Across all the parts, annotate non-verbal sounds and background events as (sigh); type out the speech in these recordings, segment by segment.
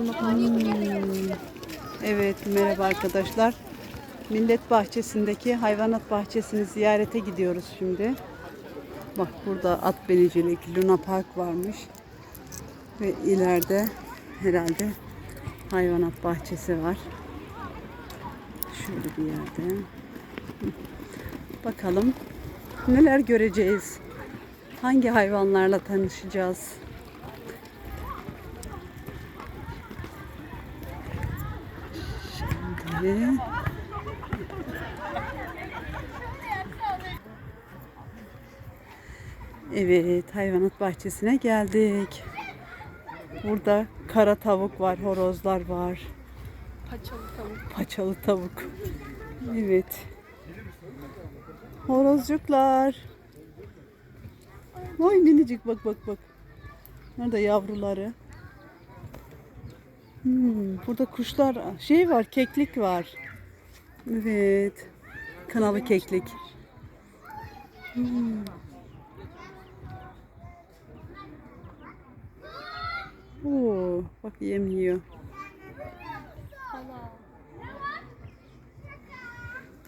Hmm. Evet merhaba arkadaşlar. Millet Bahçesi'ndeki hayvanat bahçesini ziyarete gidiyoruz şimdi. Bak burada at binicilik, Luna Park varmış. Ve ileride herhalde hayvanat bahçesi var. Şöyle bir yerde. Bakalım neler göreceğiz. Hangi hayvanlarla tanışacağız? Şimdi Evet, hayvanat bahçesine geldik. Burada kara tavuk var, horozlar var. Paçalı tavuk. Paçalı tavuk. Evet. Horozcuklar. Oy minicik bak bak bak. Nerede yavruları? Hmm, burada kuşlar şey var, keklik var. Evet. Kanalı keklik. Hmm. Oo, bak yem yiyor.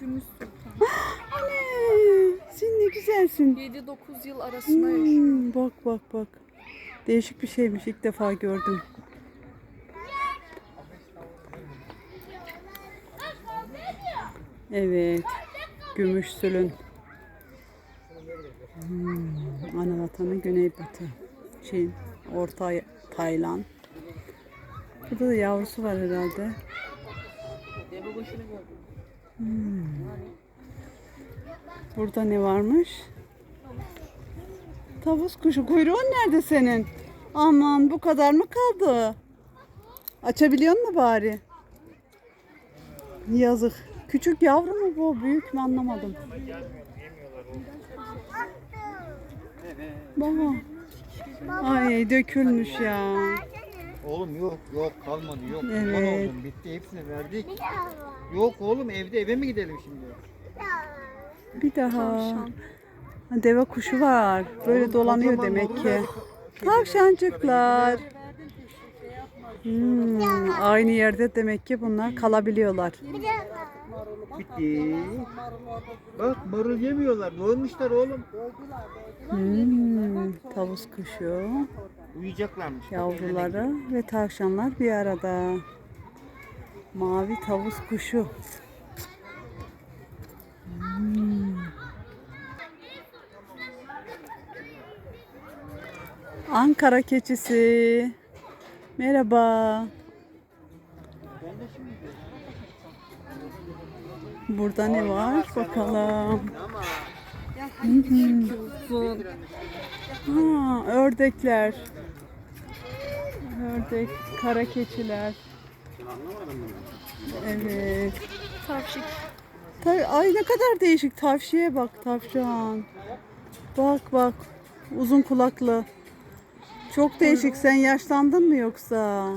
Gümüş Sultan. (gasps) Anne, sen ne güzelsin. 7-9 yıl arasında. Hmm, bak bak bak. Değişik bir şeymiş ilk defa gördüm. Evet. Gümüş sülün. Hmm, ana vatanı Güneybatı. Şey, Orta Tayland. Burada da yavrusu var herhalde. Hmm. Burada ne varmış? Tavus kuşu kuyruğun nerede senin? Aman bu kadar mı kaldı? Açabiliyor mu bari? Yazık. Küçük yavru mu bu? Büyük mü anlamadım. Baba. Ay dökülmüş ya. Oğlum yok yok kalmadı yok. Evet. Kurban oldum bitti hepsini verdik. Yok oğlum evde eve mi gidelim şimdi? Bir daha. Deve kuşu var. Böyle dolanıyor kocaman demek ki. Tavşancıklar. Hmm, aynı yerde demek ki bunlar kalabiliyorlar. Bitti. Bak marul yemiyorlar. Doymuşlar oğlum. Hmm, tavus kuşu, Uyuyacaklarmış. Yavruları ve tavşanlar bir arada. Mavi tavus kuşu. Hmm. Ankara keçisi. Merhaba. Burada ne var? Bakalım. Uzun. Ha, ördekler. Ördek, kara keçiler. Evet. Tavşik. Ta- Ay ne kadar değişik. Tavşiye bak tavşan. Bak bak. Uzun kulaklı. Çok değişik. Sen yaşlandın mı yoksa?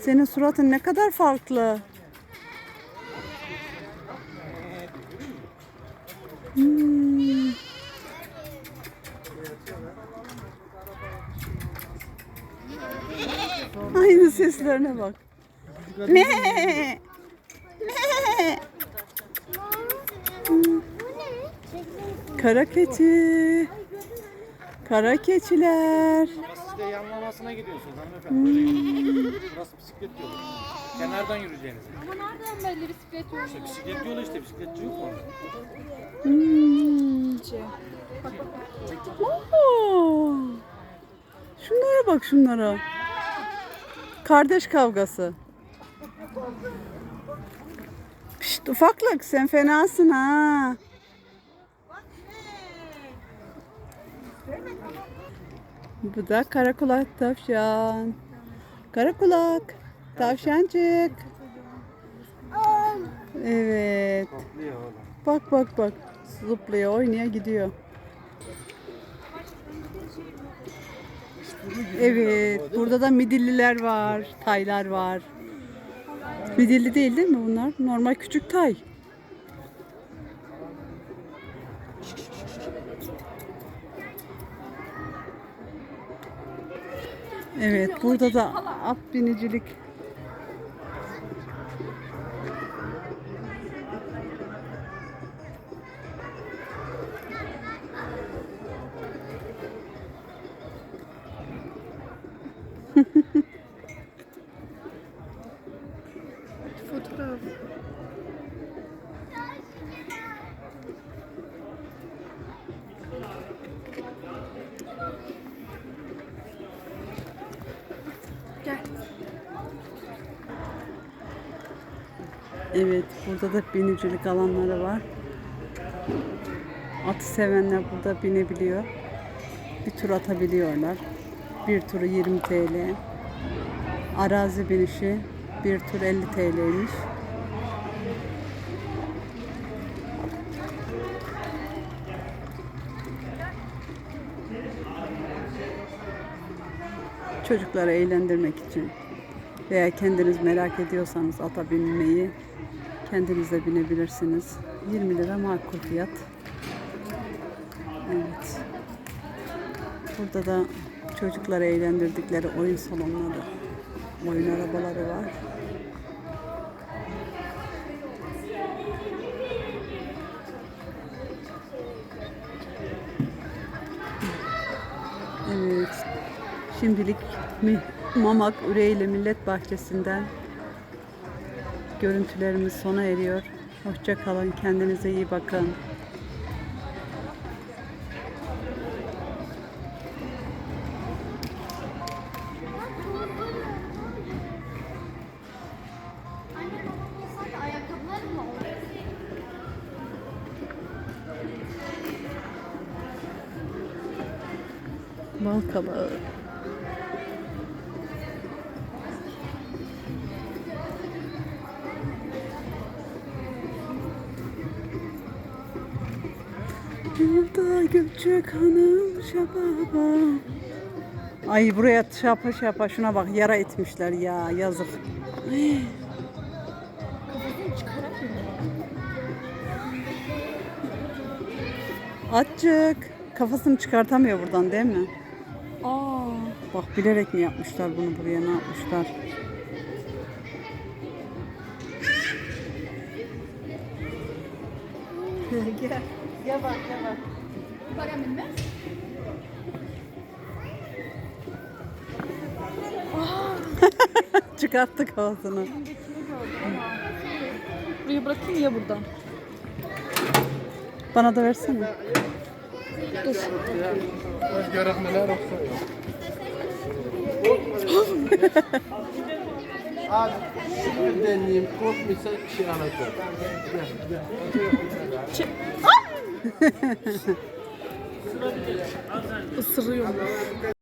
Senin suratın ne kadar farklı. Hmm. Aynı seslerine bak. Me. Me. Kara keçi. Kara keçiler. Siz de yanlamasına gidiyorsunuz hanımefendi. Burası bisiklet yolu. Kenardan yürüyeceğiniz. Ama nereden belli bisiklet yolu? İşte bisiklet yolu işte bisikletçi yok mu? Hmm. Oo. Şunlara bak şunlara. Kardeş kavgası. Pişt, ufaklık sen fenasın ha. Bu da karakulak tavşan. Karakulak. Tavşancık. Evet. Bak bak bak. Zıplıyor, oynuyor, gidiyor. Evet, burada da midilliler var, taylar var. Midilli değil değil mi bunlar? Normal küçük tay. Evet burada da at binicilik. (laughs) Evet burada da binicilik alanları var. Atı sevenler burada binebiliyor. Bir tur atabiliyorlar. Bir turu 20 TL. Arazi binişi bir tur 50 TL'ymiş. Çocukları eğlendirmek için veya kendiniz merak ediyorsanız ata binmeyi kendiniz de binebilirsiniz. 20 lira makul fiyat. Evet. Burada da çocukları eğlendirdikleri oyun salonları, oyun arabaları var. Evet. Şimdilik Mamak Üreyle Millet Bahçesi'nden görüntülerimiz sona eriyor. Hoşça kalın. Kendinize iyi bakın. Bal kabağı. Gökçek Hanım şababa. Ay buraya şapa şapa şuna bak yara etmişler ya yazık. Açık. Kafasını çıkartamıyor buradan değil mi? Aa. Bak bilerek mi yapmışlar bunu buraya ne yapmışlar? gel. Gel bak gel bak. Baran bilmez. (laughs) Çıkarttı kafasını. Buraya bırakayım ya buradan. Bana da versene. Abi bir deneyeyim korkmuşsa şey anlatacağım. Isırıyor.